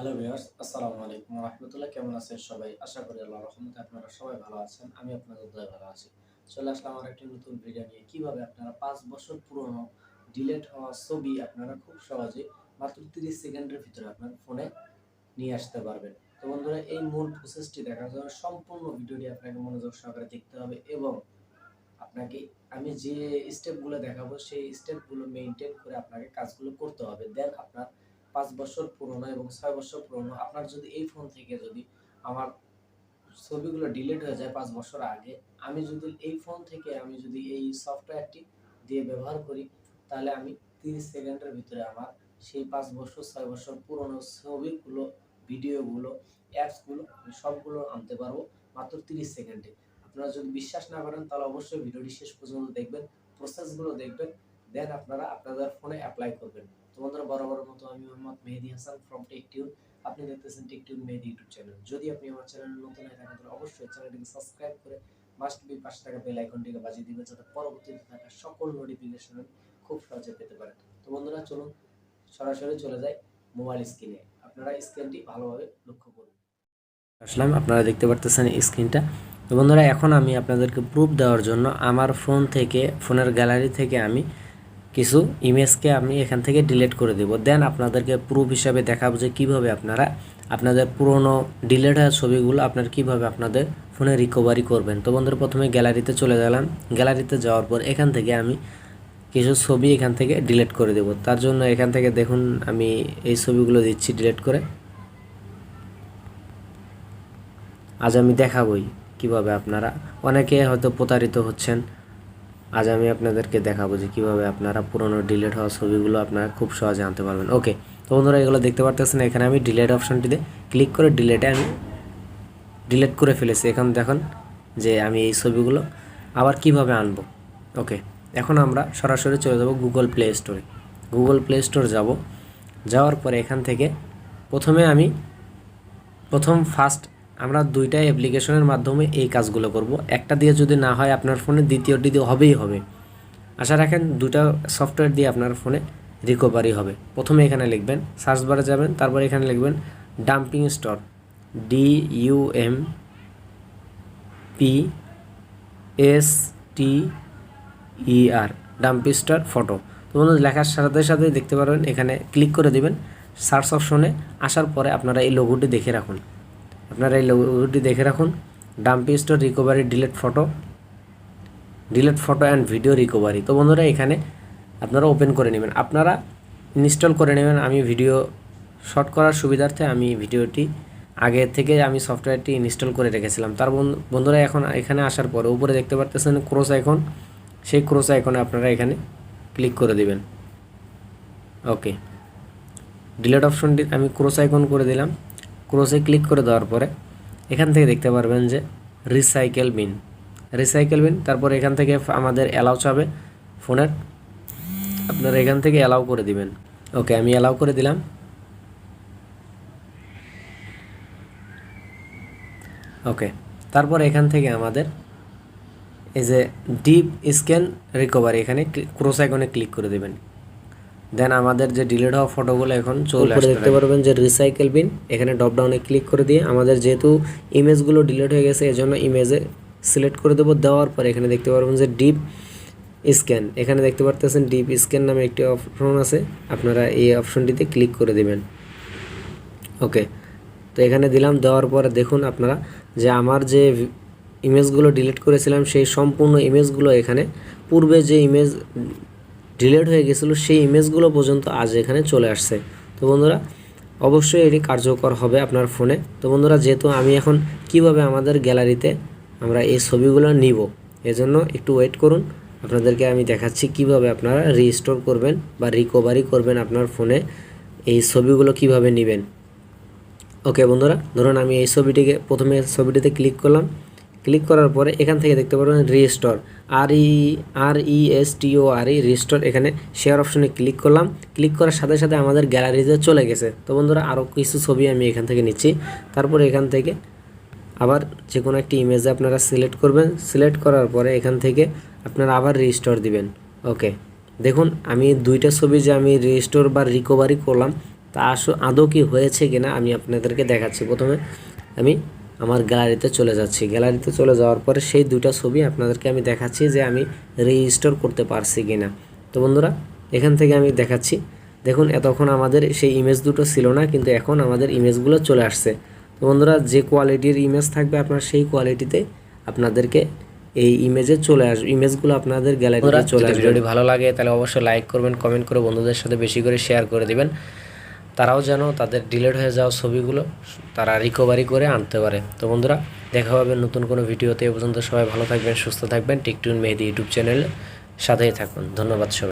Hello viewers আসসালামু আলাইকুম রহমতুল্লাহ। কেমন আছেন সবাই? আশা করি আল্লাহর রহমতে আপনারা সবাই ভালো আছেন, আমি আপনাদের দয়া ভালো আছি। চলে আসলাম আমার একটি নতুন ভিডিও নিয়ে। কীভাবে আপনারা পাঁচ বছর পুরনো ডিলেট হওয়া ছবি আপনারা খুব সহজে মাত্র তিরিশ সেকেন্ডের ভিতরে আপনার ফোনে নিয়ে আসতে পারবেন। তো বন্ধুরা, এই মূল প্রসেসটি দেখার জন্য সম্পূর্ণ ভিডিওটি আপনাকে মনোযোগ সহকারে দেখতে হবে এবং আপনাকে আমি যে স্টেপগুলো দেখাবো, সেই স্টেপগুলো মেনটেন করে আপনাকে কাজগুলো করতে হবে। দেন আপনার পাঁচ বছর পুরনো এবং ছয় বছর পুরনো, আপনার যদি এই ফোন থেকে যদি আমার ছবিগুলো ডিলিট হয়ে যায় পাঁচ বছর আগে, আমি যদি এই ফোন থেকে আমি যদি এই সফটওয়্যারটি দিয়ে ব্যবহার করি, তাহলে আমি তিরিশ সেকেন্ডের ভিতরে আমার সেই পাঁচ বছর, ছয় বছর পুরনো ছবিগুলো ভিডিওগুলো অ্যাপসগুলো আমি সবগুলো আনতে পারব মাত্র তিরিশ সেকেন্ডে। আপনারা যদি বিশ্বাস না করেন, তাহলে অবশ্যই ভিডিওটি শেষ পর্যন্ত দেখবেন প্রসেসগুলো দেখবেন দেন আপনারা আপনাদের ফোনে অ্যাপ্লাই করবেন। বন্ধুরা বরাবর মতো আমি মোহাম্মদ মেহেদি হাসান ফ্রম টেকটিউন আপনি দেখতেছেন টেকটিউন মেহেদি ইউটিউব চ্যানেল যদি আপনি আমার চ্যানেলে নতুন হয়ে থাকেন, তাহলে অবশ্যই চ্যানেলটিকে সাবস্ক্রাইব করে মাস্ট বি পাশে থাকা বেল আইকনটিকে বাজিয়ে দিবেন, যাতে পরবর্তীতে থাকা সকল নোটিফিকেশন খুব সহজে পেতে পারেন তো বন্ধুরা, চলুন সরাসরি চলে যাই মোবাইল স্ক্রিনে আপনারা স্ক্রিনটি ভালোভাবে লক্ষ্য করুন। আসলাম, আপনারা দেখতে পারতেছেন স্ক্রিনটা তো বন্ধুরা, এখন আমি আপনাদেরকে প্রুফ দেওয়ার জন্য আমার ফোন থেকে ফোনের গ্যালারি থেকে আমি কিছু ইমেজকে আমি এখান থেকে ডিলিট করে দেব। দেন আপনাদেরকে প্রুফ হিসাবে দেখাবো যে কীভাবে আপনারা আপনাদের পুরনো ডিলেট হওয়া ছবিগুলো আপনার কীভাবে আপনাদের ফোনে রিকভারি করবেন। তো বন্ধুরা, প্রথমে গ্যালারিতে চলে গেলাম। গ্যালারিতে যাওয়ার পর এখান থেকে আমি কিছু ছবি এখান থেকে ডিলিট করে দেব। তার জন্য এখান থেকে দেখুন, আমি এই ছবিগুলো দিচ্ছি ডিলিট করে। আজ আমি দেখাবই কীভাবে আপনারা অনেকে হয়তো প্রতারিত হচ্ছেন। আজ আমি আপনাদেরকে দেখাবো যে কীভাবে আপনারা পুরনো ডিলেট হওয়া ছবিগুলো আপনারা খুব সহজে আনতে পারবেন। ওকে তো বন্ধুরা, এগুলো দেখতে পারতেছেন এখানে আমি ডিলেট অপশানটিতে ক্লিক করে ডিলেটে আমি ডিলেট করে ফেলেছি। এখন দেখুন যে আমি এই ছবিগুলো আবার কীভাবে আনব। ওকে এখন আমরা সরাসরি চলে যাব গুগল প্লে স্টোরে গুগল প্লে স্টোর যাব, যাওয়ার পরে এখান থেকে প্রথমে আমি প্রথম ফার্স্ট আমরা দুইটা অ্যাপ্লিকেশনের মাধ্যমে এই কাজগুলো করব। একটা দিয়ে যদি না হয় আপনার ফোনে, দ্বিতীয়টি দিয়ে হবেই হবে। আশা রাখেন দুটা সফটওয়্যার দিয়ে আপনার ফোনে রিকভারি হবে। প্রথমে এখানে লিখবেন সার্চ বারে যাবেন, তারপর এখানে লিখবেন dumping store D U M P S T E R dumping star photo তো বন্ধু লেখার সাথে সাথে দেখতে পারবেন, এখানে ক্লিক করে দিবেন সার্চ অপশনে আসার পরে আপনারা এই লোগোটি দেখে রাখুন। আপনারা এই লোগোটি দেখে রাখুন। Dumpster recovery delete photo delete photo and video recovery তো বন্ধুরা, এখানে আপনারা ওপেন করে নেবেন। আপনারা ইনস্টল করে নেবেন। আমি ভিডিও শর্ট করার সুবিধার্থে আমি ভিডিওটি আগে থেকে আমি সফটওয়্যারটি ইনস্টল করে রেখেছিলাম। তার বন্ধুরা, এখন এখানে আসার পরে উপরে দেখতে পারতেছেন ক্রোস আইকন সেই ক্রোস আইকনে আপনারা এখানে ক্লিক করে দিবেন। ওকে ডিলেট অপশনটি আমি ক্রোস আইকন করে দিলাম। ক্রোসে ক্লিক করে দেওয়ার পরে এখান থেকে দেখতে পারবেন যে রিসাইকেল বিন রিসাইকেল বিন তারপর এখান থেকে আমাদের অ্যালাউ চাবে ফোনের। আপনারা এখান থেকে অ্যালাউ করে দিবেন। ওকে আমি অ্যালাউ করে দিলাম। ওকে তারপর এখান থেকে আমাদের এই যে ডিপ স্ক্যান রিকভারি এখানে ক্রোস আইকনে ক্লিক করে দেবেন। দেন আমাদের যে ডিলিট হওয়া ফটোগুলো এখন চলে আসবে দেখতে পারবেন যে রিসাইকেল বিন এখানে ড্রপ ডাউনে ক্লিক করে দিয়ে আমাদের যেহেতু ইমেজগুলো ডিলিট হয়ে গেছে এজন্য ইমেজে সিলেক্ট করে দেবো। দেওয়ার পর এখানে দেখতে পারবেন যে ডিপ স্ক্যান এখানে দেখতে পারতেছেন ডিপ স্ক্যান নামে একটি অপশন আছে আপনারা এই অপশনটিতে ক্লিক করে দিবেন। ওকে তো এখানে দিলাম দেওয়ার পরে দেখুন আপনারা যে আমার যে ইমেজগুলো ডিলিট করেছিলাম সেই সম্পূর্ণ ইমেজগুলো এখানে পূর্বে যে ইমেজ ডিলেট হয়ে গেছিল সেই ইমেজগুলো পর্যন্ত আজ এখানে চলে আসছে। তো বন্ধুরা, অবশ্যই এটি কার্যকর হবে আপনার ফোনে। তো বন্ধুরা, যেহেতু আমি এখন কীভাবে আমাদের গ্যালারিতে আমরা এই ছবিগুলো নিব, এজন্য একটু ওয়েট করুন। আপনাদেরকে আমি দেখাচ্ছি কীভাবে আপনারা রিস্টোর করবেন বা রিকভারি করবেন আপনার ফোনে এই ছবিগুলো কীভাবে নেবেন। ওকে বন্ধুরা, ধরুন আমি এই ছবিটিকে, প্রথমে ছবিটিতে ক্লিক করলাম। ক্লিক করার পরে এখান থেকে দেখতে পারবেন restore R E R E S T O R E restore এখানে শেয়ার অপশনে ক্লিক করলাম। ক্লিক করার সাথে সাথে আমাদের গ্যালারিতে চলে গেছে। তো বন্ধুরা আরও কিছু ছবি আমি এখান থেকে নিচ্ছি। তারপর এখান থেকে আবার যে কোনো একটি ইমেজে আপনারা সিলেক্ট করবেন। সিলেক্ট করার পরে এখান থেকে আপনারা আবার রিস্টোর দিবেন। ওকে দেখুন, আমি দুইটা ছবি যে আমি রিস্টোর বা রিকভারি করলাম, তা আসো আদৌ কি হয়েছে কিনা আমি আপনাদেরকে দেখাচ্ছি। প্রথমে আমি আমার গ্যালারিতে চলে যাচ্ছি। গ্যালারিতে চলে যাওয়ার পরে সেই দুইটা ছবি আপনাদেরকে আমি দেখাচ্ছি যে আমি রেজিস্টোর করতে পারছি কিনা। তো বন্ধুরা এখান থেকে আমি দেখাচ্ছি। দেখুন এতক্ষণ আমাদের সেই ইমেজ দুটো ছিল না কিন্তু এখন আমাদের ইমেজগুলো চলে আসছে। তো বন্ধুরা যে কোয়ালিটির ইমেজ থাকবে আপনার সেই কোয়ালিটিতে আপনাদেরকে এই ইমেজে চলে আসবে ইমেজগুলো আপনাদের গ্যালারিতে চলে আসবে। যদি ভালো লাগে তাহলে অবশ্যই লাইক করবেন কমেন্ট করে বন্ধুদের সাথে বেশি করে শেয়ার করে দিবেন। তারাও যেন তাদের ডিলেট হয়ে যাওয়া ছবিগুলো তারা রিকভারি করে আনতে পারে। তো বন্ধুরা, দেখা হবে নতুন কোনো ভিডিওতে এ পর্যন্ত। সবাই ভালো থাকবেন, সুস্থ থাকবেন। টিকটুন মেহেদি ইউটিউব চ্যানেল সাথেই থাকুন। ধন্যবাদ সবাই।